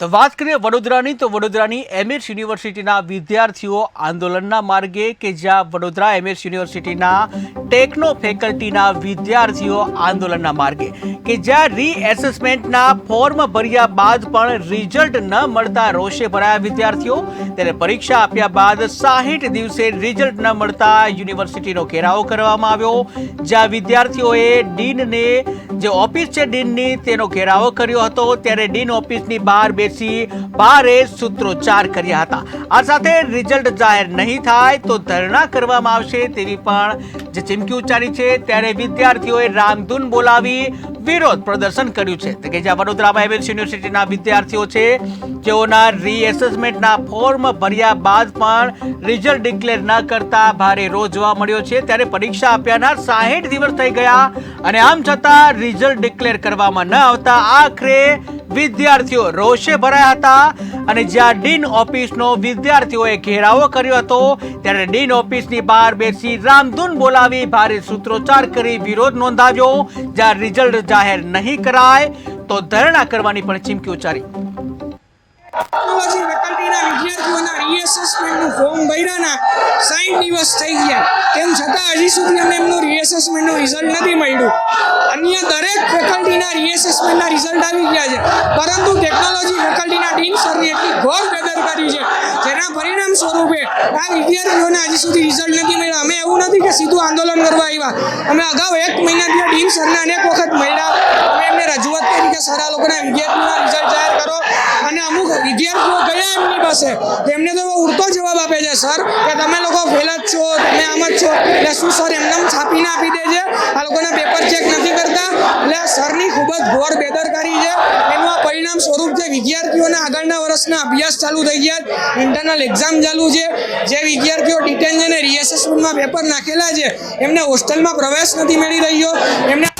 તો વાત કરીએ વડોદરાની, તો વડોદરાની એમએસ યુનિવર્સિટીના વિદ્યાર્થીઓ આંદોલનના માર્ગે કે જ્યાં વડોદરા એમએસ યુનિવર્સિટીના ટેકનો ફેકલ્ટીના વિદ્યાર્થીઓ આંદોલનના માર્ગે. કે જ્યાં રીએસેસમેન્ટના ફોર્મ ભર્યા બાદ પણ રિઝલ્ટ ન મળતા રોષે ભરાયા વિદ્યાર્થીઓ, ત્યારે પરીક્ષા આપ્યા બાદ સાહીઠ દિવસે રિઝલ્ટ ન મળતા યુનિવર્સિટીનો ઘેરાવો કરવામાં આવ્યો, જ્યાં વિદ્યાર્થીઓએ ડીનને, જે ઓફિસ છે ડીનની, તેનો ઘેરાવો કર્યો હતો. ત્યારે ડીન ઓફિસની બહાર બેસી બારે સૂત્રોચ્ચાર કર્યા હતા. આ સાથે રિઝલ્ટ જાહેર નહીં થાય તો ધરણા કરવામાં આવશે તેવી પણ જે ચીમકી ઉચ્ચારી છે, ત્યારે વિદ્યાર્થીઓએ રામધૂન બોલાવી વિરોધ પ્રદર્શન કર્યું છે. કે જ્યાં વડોદરામાં એમએસ યુનિવર્સિટીના વિદ્યાર્થીઓ છે જેઓના રીએસેસમેન્ટના ફોર્મ ભર્યા બાદ પણ રિઝલ્ટ ડિક્લેર ન કરતા ભારે રોજ જોવા મળ્યો છે. ત્યારે પરીક્ષા આપ્યાના સાહીઠ દિવસ થઈ ગયા અને આમ છતાં રિઝલ્ટ ડિક્લેર કરવામાં ન આવતા. આખરે વિદ્યાર્થીઓ રોષે ભરાયા હતા અને જ્યાં ડીન ઓફિસનો વિદ્યાર્થીઓએ ઘેરાવો કર્યો હતો, ત્યારે ડીન ઓફિસની બહાર બેસી રામધૂન બોલાવી ભારે સૂત્રોચ્ચાર કરી વિરોધ નોંધાવ્યો. જ્યાં રિઝલ્ટ જાહેર નહીં કરાય તો ધરણા કરવાની પણ ચીમકી ઉચ્ચારી. રીએસેસમેન્ટનું ફોર્મ ભર્યાના સાઠ દિવસ થઈ ગયા. તેમ છતાં હજી સુધી અમને એમનું રીએસેસમેન્ટનું રિઝલ્ટ નથી મળ્યું. અન્ય દરેક રીએસેસમેન્ટના રિઝલ્ટ આવી ગયા છે. પરંતુ ટેકનોલોજી ફેકલ્ટીના ડીન સરની એટલી ઘોર બેદરકારી છે. જેના પરિણામ સ્વરૂપે આ વિદ્યાર્થીઓને હજી સુધી રિઝલ્ટ નથી મળ્યા. અમે એવું નથી કે સીધું આંદોલન કરવા આવ્યા. અમે અગાઉ એક મહિનાથી ડીન સરને અનેક વખત મળ્યા. અમે એમને રજૂઆત કરી કે, સર, આ લોકોના વિદ્યાર્થીઓના રિઝલ્ટ જાહેર કરો. અને અમુક વિદ્યાર્થીઓ ગયા એમની પાસે. તેમને તો એવો ઉડતો જવાબ આપે છે, સર, કે તમે લોકો ફેલ જ છો, તમે આમ જ છો. એટલે શું, સર, એમને છાપીને આપી દે છે આ લોકોના પેપર ચેક નથી કરતા એટલે સરની ખૂબ જ ઘોર બેદરકારી છે. એનું આ પરિણામ સ્વરૂપ છે, વિદ્યાર્થીઓના આગળના વર્ષના અભ્યાસ ચાલુ થઈ ગયા ઇન્ટરનલ એક્ઝામ ચાલુ છે. જે વિદ્યાર્થીઓ ડિટેન્શન અને રિએસેસમેન્ટમાં પેપર નાખેલા છે, એમને હોસ્ટેલમાં પ્રવેશ નથી મળી રહ્યો. એમને